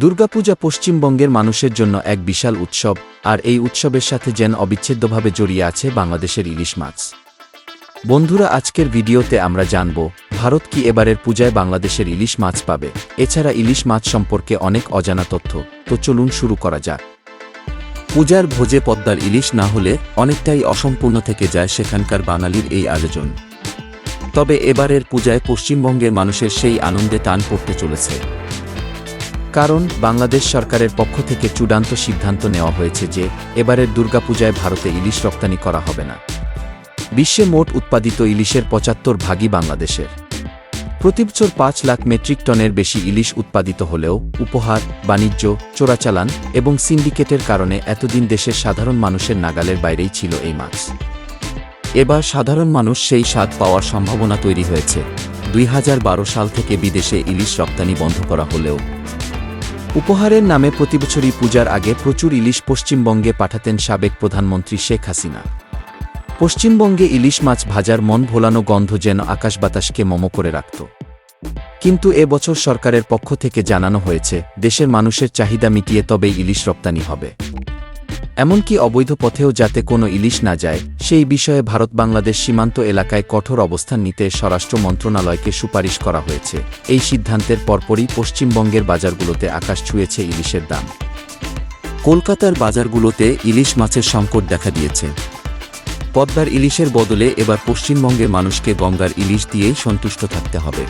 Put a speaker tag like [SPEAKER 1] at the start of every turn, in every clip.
[SPEAKER 1] দুর্গাপূজা পশ্চিমবঙ্গের মানুষের জন্য এক বিশাল উৎসব, আর এই উৎসবের সাথে যেন অবিচ্ছেদ্যভাবে জড়িয়ে আছে বাংলাদেশের ইলিশ মাছ। বন্ধুরা, আজকের ভিডিওতে আমরা জানব, ভারত কি এবারের পূজায় বাংলাদেশের ইলিশ মাছ পাবে? এছাড়া ইলিশ মাছ সম্পর্কে অনেক অজানা তথ্য, তো চলুন শুরু করা যাক। পূজার ভোজে পদ্মার ইলিশ না হলে অনেকটাই অসম্পূর্ণ থেকে যায় সেখানকার বাঙালির এই আয়োজন। তবে এবারের পূজায় পশ্চিমবঙ্গের মানুষের সেই আনন্দে টান পড়তে চলেছে। কারণ বাংলাদেশ সরকারের পক্ষ থেকে চূড়ান্ত সিদ্ধান্ত নেওয়া হয়েছে যে, এবারের দুর্গাপূজায় ভারতে ইলিশ রপ্তানি করা হবে না। বিশ্বে মোট উৎপাদিত ইলিশের পঁচাত্তর ভাগই বাংলাদেশের। প্রতিবছর পাঁচ লাখ মেট্রিক টনের বেশি ইলিশ উৎপাদিত হলেও উপহার, বাণিজ্য, চোরাচালান এবং সিন্ডিকেটের কারণে এতদিন দেশের সাধারণ মানুষের নাগালের বাইরেই ছিল এই মাছ। এবার সাধারণ মানুষ সেই স্বাদ পাওয়ার সম্ভাবনা তৈরি হয়েছে। দুই হাজার বারো সাল থেকে বিদেশে ইলিশ রপ্তানি বন্ধ করা হলেও উপহারের নামে প্রতিবছরই পূজার আগে প্রচুর ইলিশ পশ্চিমবঙ্গে পাঠাতেন সাবেক প্রধানমন্ত্রী শেখ হাসিনা। পশ্চিমবঙ্গে ইলিশ মাছ ভাজার মন ভোলানো গন্ধ যেন আকাশ বাতাসকে মম করে রাখত। কিন্তু এবছর সরকারের পক্ষ থেকে জানানো হয়েছে, দেশের মানুষের চাহিদা মিটিয়ে তবে ইলিশ রপ্তানি হবে। এমনকি অবৈধ পথেও যাতে কোনো ইলিশ না যায়, সেই বিষয়ে ভারত বাংলাদেশ সীমান্ত এলাকায় কঠোর অবস্থান নিতে স্বরাষ্ট্র মন্ত্রণালয়কে সুপারিশ করা হয়েছে। এই সিদ্ধান্তের পরপরই পশ্চিমবঙ্গের বাজারগুলোতে আকাশ ছুঁয়েছে ইলিশের দাম। কলকাতার বাজারগুলোতে ইলিশ মাছের সংকট দেখা দিয়েছে। পদ্মার ইলিশের বদলে এবার পশ্চিমবঙ্গের মানুষকে গঙ্গার ইলিশ দিয়েই সন্তুষ্ট থাকতে হবে।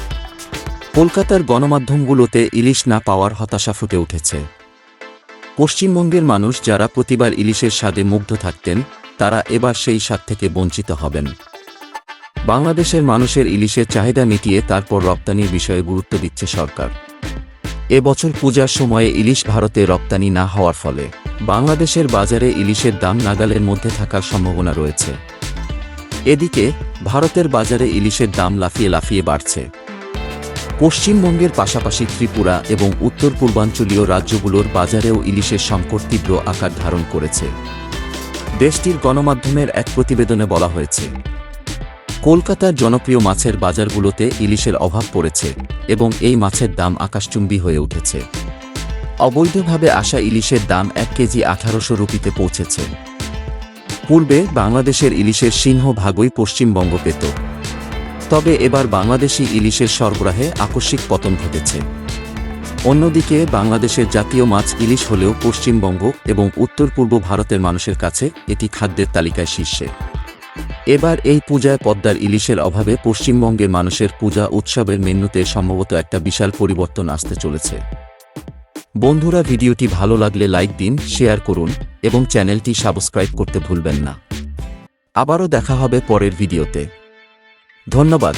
[SPEAKER 1] কলকাতার গণমাধ্যমগুলোতে ইলিশ না পাওয়ার হতাশা ফুটে উঠেছে। পশ্চিমবঙ্গের মানুষ যারা প্রতিবার ইলিশের স্বাদে মুগ্ধ থাকতেন, তারা এবার সেই স্বাদ থেকে বঞ্চিত হবেন। বাংলাদেশের মানুষের ইলিশের চাহিদা মিটিয়ে তারপর রপ্তানির বিষয়ে গুরুত্ব দিচ্ছে সরকার। এবছর পূজার সময়ে ইলিশ ভারতে রপ্তানি না হওয়ার ফলে বাংলাদেশের বাজারে ইলিশের দাম নাগালের মধ্যে থাকার সম্ভাবনা রয়েছে। এদিকে, ভারতের বাজারে ইলিশের দাম লাফিয়ে লাফিয়ে বাড়ছে। পশ্চিমবঙ্গের পাশাপাশি ত্রিপুরা এবং উত্তর পূর্বাঞ্চলীয় রাজ্যগুলোর বাজারেও ইলিশের সংকট তীব্র আকার ধারণ করেছে। দেশটির গণমাধ্যমের এক প্রতিবেদনে বলা হয়েছে, কলকাতার জনপ্রিয় মাছের বাজারগুলোতে ইলিশের অভাব পড়েছে এবং এই মাছের দাম আকাশচুম্বী হয়ে উঠেছে। অবৈধভাবে আসা ইলিশের দাম এক কেজি আঠারোশো রুপিতে পৌঁছেছে। পূর্বে বাংলাদেশের ইলিশের সিংহ ভাগই পশ্চিমবঙ্গ পেত। তবে এবার বাংলাদেশি ইলিশের সরবরাহে আকস্মিক পতন ঘটেছে। অন্যদিকে, বাংলাদেশের জাতীয় মাছ ইলিশ হলেও পশ্চিমবঙ্গ এবং উত্তর পূর্ব ভারতের মানুষের কাছে এটি খাদ্যের তালিকায় শীর্ষে। এবার এই পূজায় পদ্মার ইলিশের অভাবে পশ্চিমবঙ্গের মানুষের পূজা উৎসবের মেন্যুতে সম্ভবত একটা বিশাল পরিবর্তন আসতে চলেছে। বন্ধুরা, ভিডিওটি ভালো লাগলে লাইক দিন, শেয়ার করুন এবং চ্যানেলটি সাবস্ক্রাইব করতে ভুলবেন না। আবারও দেখা হবে পরের ভিডিওতে। ধন্যবাদ।